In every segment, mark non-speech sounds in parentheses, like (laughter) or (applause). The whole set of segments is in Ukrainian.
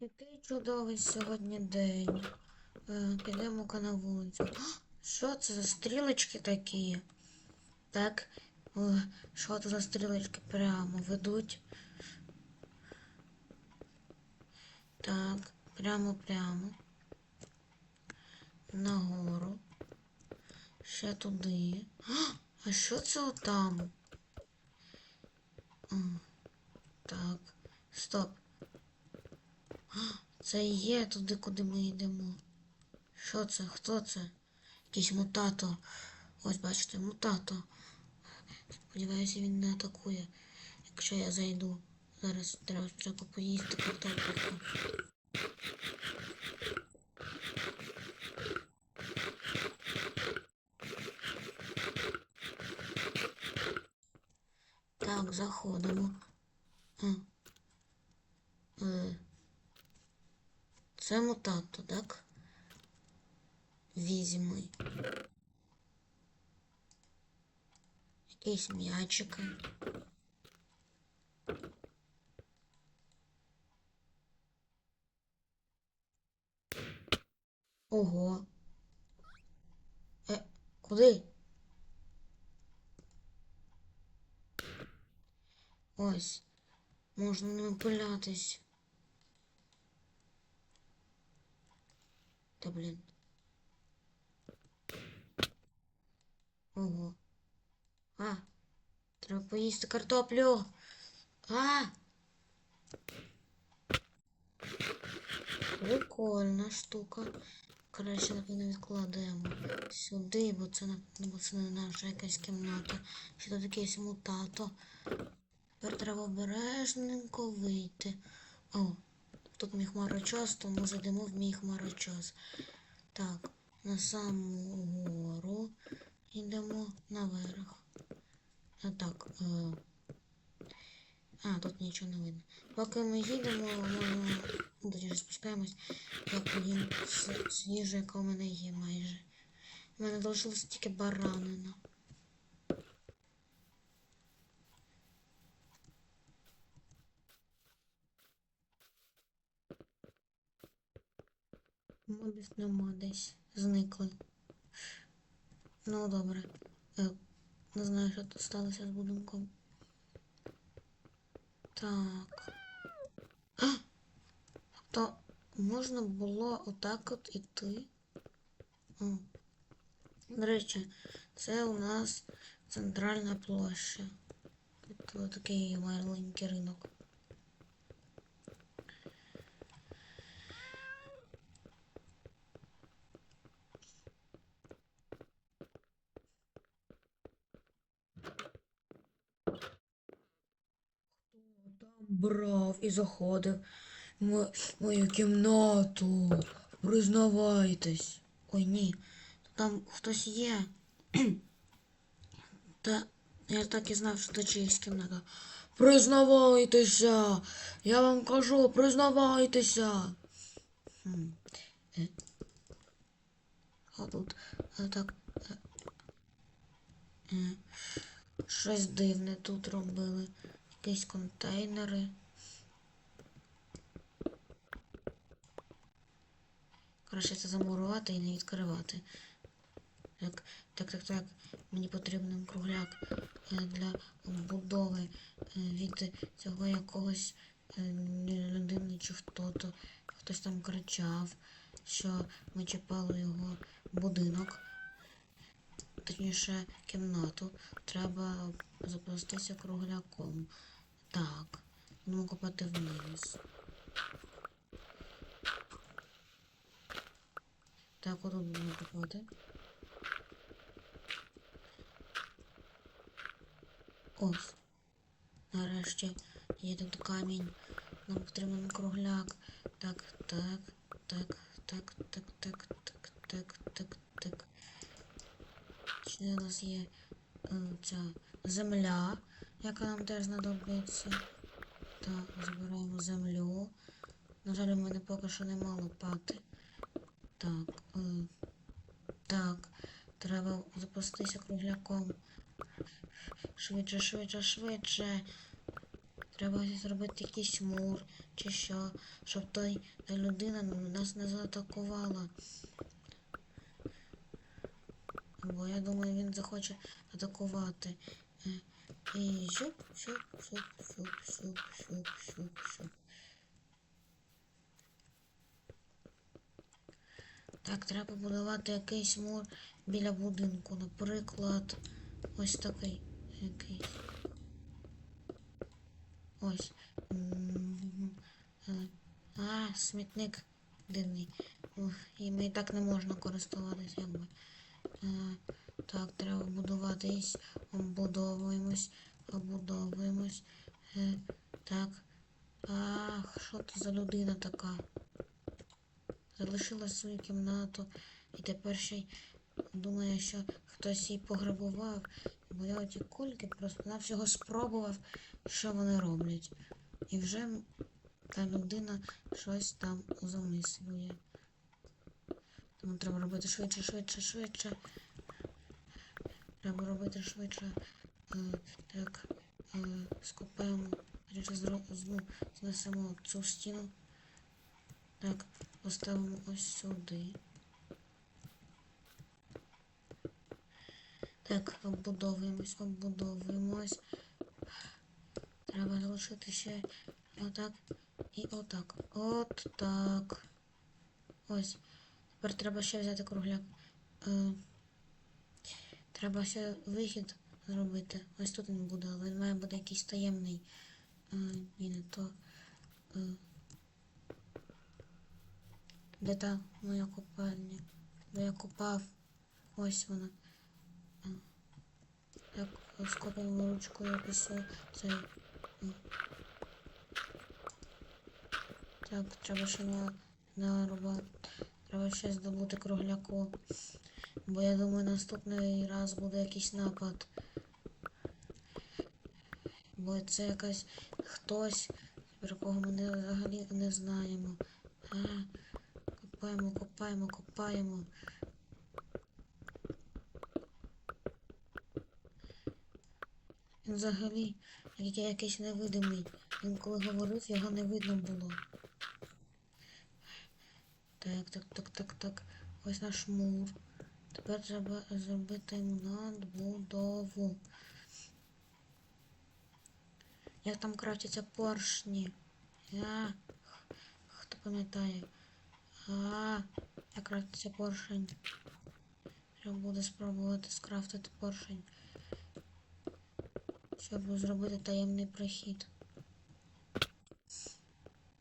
Який чудовий сьогодні день. Е, Підемо-ка на вулицю. Що це за стрілочки такі? Так, що це за стрілочки прямо ведуть? Так, прямо-прямо. Нагору. Ще туди. А що це отам? Так, стоп. Це і є туди, куди ми йдемо. Що це? Хто це? Якийсь мутато. Ось бачите, мутато. Сподіваюся, він не атакує. Якщо я зайду. Зараз треба спочатку поїсти картопельку. Так, заходимо. Е. Е. Це мутато, так? Візьми. Якісь м'ячики. Ого. Е, куди? Ось. Можна ними пилятись. Та блін. Ого. А, треба картоплю. А. Прикольна штука. Краще напевно відкладаємо сюди, бо це, бо це не наша якась кімната. Ще тут якийсь мутато. Тепер треба обережненько вийти. О, тут мій хмарочос, тому зайдемо в мій хмарочос. Так, на саму гору йдемо наверх. А так. Е... А, тут нічого не видно. Поки ми їдемо, можна. Ну, спускаємось. Я поїм с- з яка у мене є майже. У мене залишилось тільки баранина. Мобіс нема десь. Зникли. Ну, добре. Е, не знаю, що тут сталося з будинком. Так. То можна було отак от іти. О. До речі, це у нас центральна площа. Тут такий маленький ринок. Там брав і заходив в мою кімнату. Признавайтесь. Ой, ні. Там хтось є. (clears throat) Та я так і знав, що це чиїсь кімната. Признавайтеся! Я вам кажу, признавайтеся. Е. А тут е, так. е, Щось дивне тут робили. Якісь контейнери. Краще це замурувати і не відкривати. Так, так, так, так. Мені потрібен кругляк е, для будови е, від цього якогось е, людини чи хто-то. Хтось там кричав, що ми чіпали його будинок. Точніше, кімнату. Треба запастися кругляком. Так, будемо копати вниз. Так, отут будемо копати. Ось. Нарешті є тут камінь. Нам потрібен кругляк. Так, так, так, так, так, так, так, так, так, так. Ще у нас є е, ця земля, яка нам теж знадобиться. Так, збираємо землю. На жаль, у мене поки що нема лопати. Так, е, так, треба запастися кругляком. Швидше, швидше, швидше. Треба зробити якийсь мур чи що, щоб той та людина нас не заатакувала. Бо я думаю, він захоче атакувати. Е, І шуп, шуп, шуп, шуп, шуп, шуп, шуп, шуп. Так, треба будувати якийсь мур біля будинку. Наприклад, ось такий якийсь. Ось. Е, А, смітник дивний. І ми і так не можна користуватися, якби. Так, треба будуватись, обудовуємось, обудовуємось. Е, Так. Ах, що це за людина така? Залишила свою кімнату і тепер ще й думає, що хтось її пограбував. Бо я оті кульки просто навсього спробував, що вони роблять. І вже та людина щось там замислює. Тому треба робити швидше, швидше, швидше. Треба робити швидше. Е, так, е, скопаємо, річ знову знесемо цю стіну. Так, поставимо ось сюди. Так, оббудовуємось, оббудовуємось. Треба залишити ще отак і отак. От так. Ось. Тепер треба ще взяти кругляк. Треба ще вихід зробити. Ось тут він буде, але він має бути якийсь таємний. Е, ні, не то. Е, де та моя купальня? Де я купав? Ось вона. Е, Так, скопаємо ручкою е, цей. Так, треба ще на, нарубати. Треба ще здобути кругляку. Бо я думаю, наступний раз буде якийсь напад. Бо це якась хтось, про кого ми не, взагалі не знаємо. А, копаємо, копаємо, копаємо. Він взагалі як якийсь невидимий. Він коли говорив, його не видно було. Так, так, так, так, так. Ось наш мур. Тепер треба зробити надбудову. Як там крафтяться поршні? Я... Хто пам'ятає? А, як крафтиться поршень. Треба буде спробувати скрафтити поршень. Щоб зробити таємний прохід.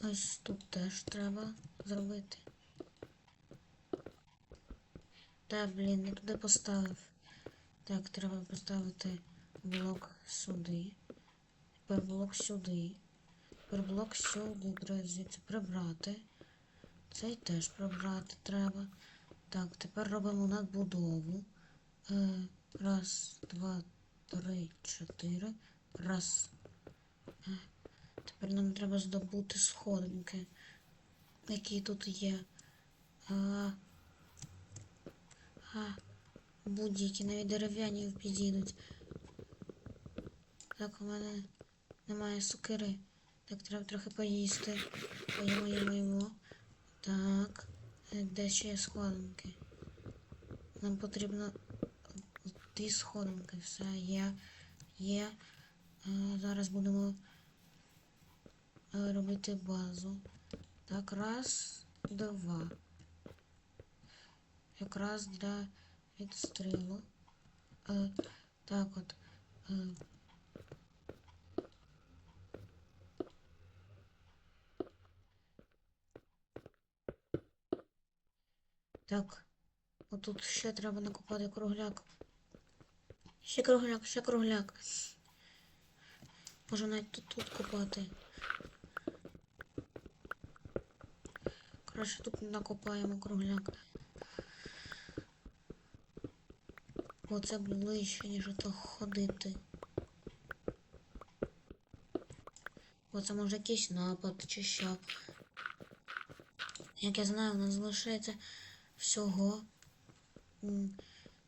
Ось тут теж треба зробити. Та, блін, не туди поставив. Так, треба поставити блок сюди. Тепер блок сюди. Тепер блок сюди, друзі. Це прибрати. Цей теж прибрати треба. Так, тепер робимо надбудову. Е, раз, два, три, чотири. Раз. Е, тепер нам треба здобути сходинки, які тут є. А, будь-які, навіть дерев'яні підійдуть. Так, у мене немає сукири. Так, треба трохи поїсти. Поїмо, їмо, їмо. Так. е, Де ще є сходинки? Нам потрібно дві сходинки. Все є. Є. Е, Зараз будемо е, робити базу. Так, раз, два. Якраз для відстрілу. Е, так от. Е, так. Отут ще треба накопати кругляк. Ще кругляк, ще кругляк. Може навіть тут, тут копати. Краще тут накопаємо кругляк. Бо це ближче, ніж ото ходити. Бо це може якийсь напад чи що. Як я знаю, у нас залишається всього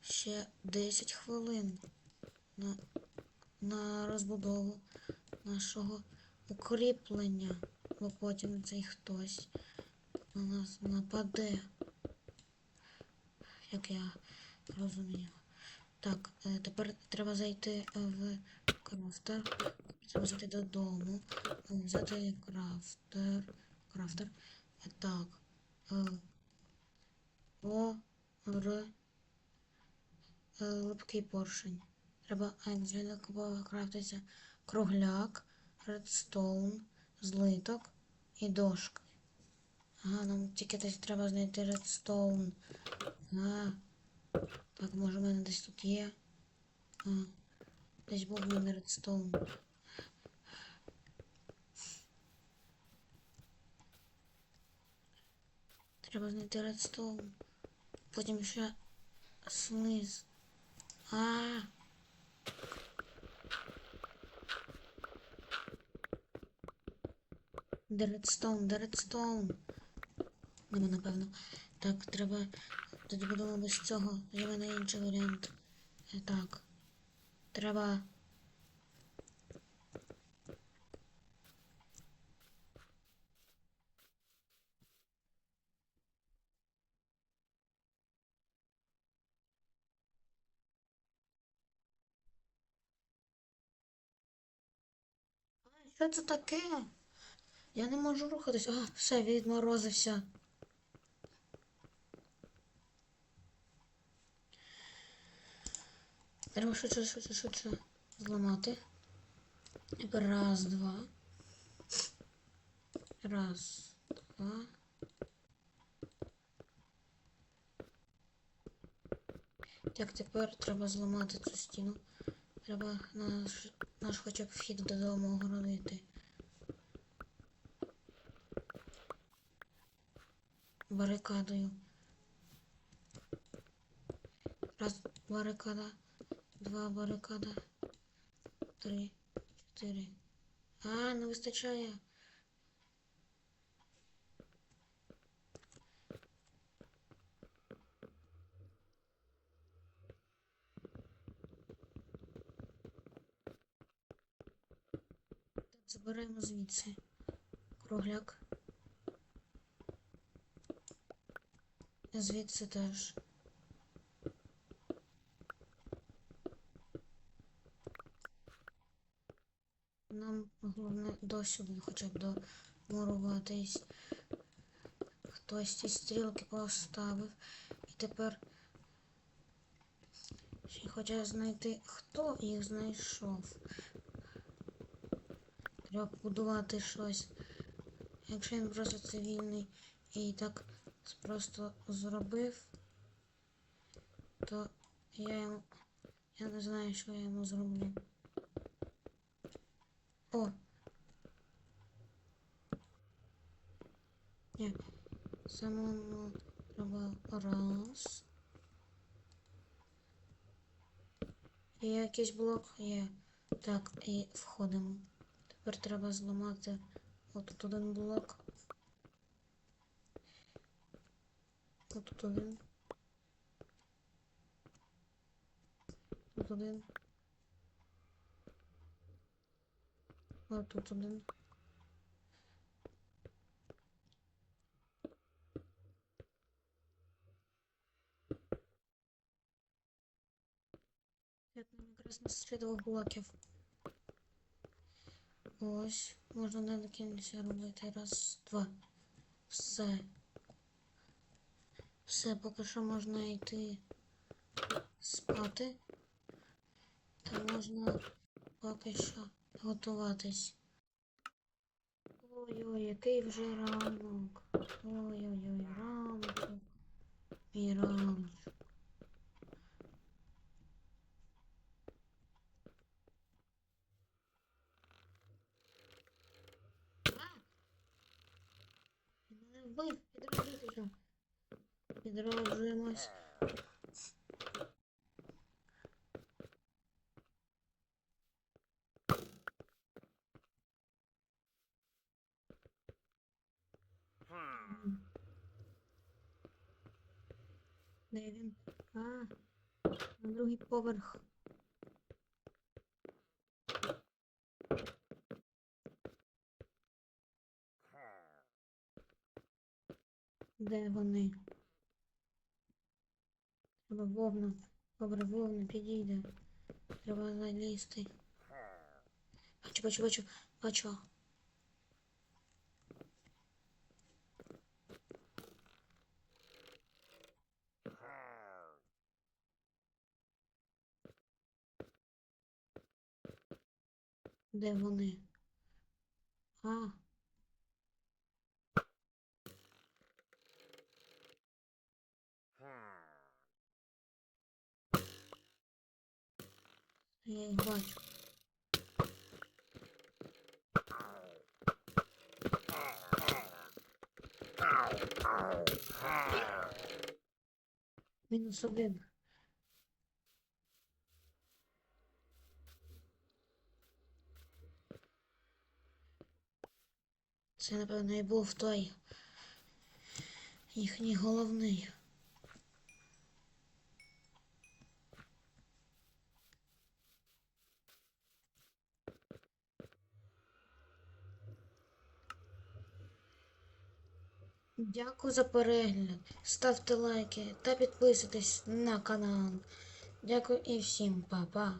ще 10 хвилин на, на розбудову нашого укріплення, бо потім цей хтось на нас нападе. Як я розумію. Так, е, тепер треба зайти в крафтер. Треба зайти додому. е, Взяти крафтер. Крафтер. Е, Так. е, О, Р. е, Липкий поршень. Треба для крафтиться кругляк, редстоун, злиток і дошки. Ага, нам тільки десь треба знайти редстоун. А, так, може в мене десь тут є. А, десь був мене редстоун. Треба знайти редстоун. Потім ще слиз. А. Де редстоун, де редстоун. Нема, напевно. Так, треба. Тоді будемо без цього. В мене інший варіант. Е, Так. Треба. Що це таке? Я не можу рухатись. А, все, відморозився. Треба швидше, швидше, швидше зламати. Раз, два. Раз, два. Так, тепер треба зламати цю стіну. Треба наш, наш хоча б вхід додому огородити. Барикадою. Раз, барикада. Два барикада. Три, чотири. А, не вистачає. Заберемо звідси. Кругляк. Звідси теж. Нам головне досюди хоча б домуруватись. Хтось ці стрілки поставив. І тепер ще хоче знайти, хто їх знайшов. Треба побудувати щось. Якщо він просто цивільний і так просто зробив, то я йому. Я не знаю, що я йому зроблю. О! Ні. Самому треба раз. Є якийсь блок? Є. Так, і входимо. Тепер треба зламати отут один блок. Отут один. Тут один. А тут один. Як нам якраз на двох блоків. Ось, можна не кінця робити. Раз, два. Все. Все, поки що можна йти спати. Та можна поки що готуватись. Ой-ой, який вже ранок. Ой-ой-ой, ранок. Мій ранок. Вбив, підроджуйся. Підроджуємось. Де він? А, на другий поверх. Де вони? Треба вовна. Добре, вовна підійде. Треба залізти. Бачу, бачу, бачу, бачу. Де вони? А. Я їх бачу. Мінус один. Це, напевно, і був той їхній головний. Дякую за перегляд. Ставте лайки та підписуйтесь на канал. Дякую і всім па-па.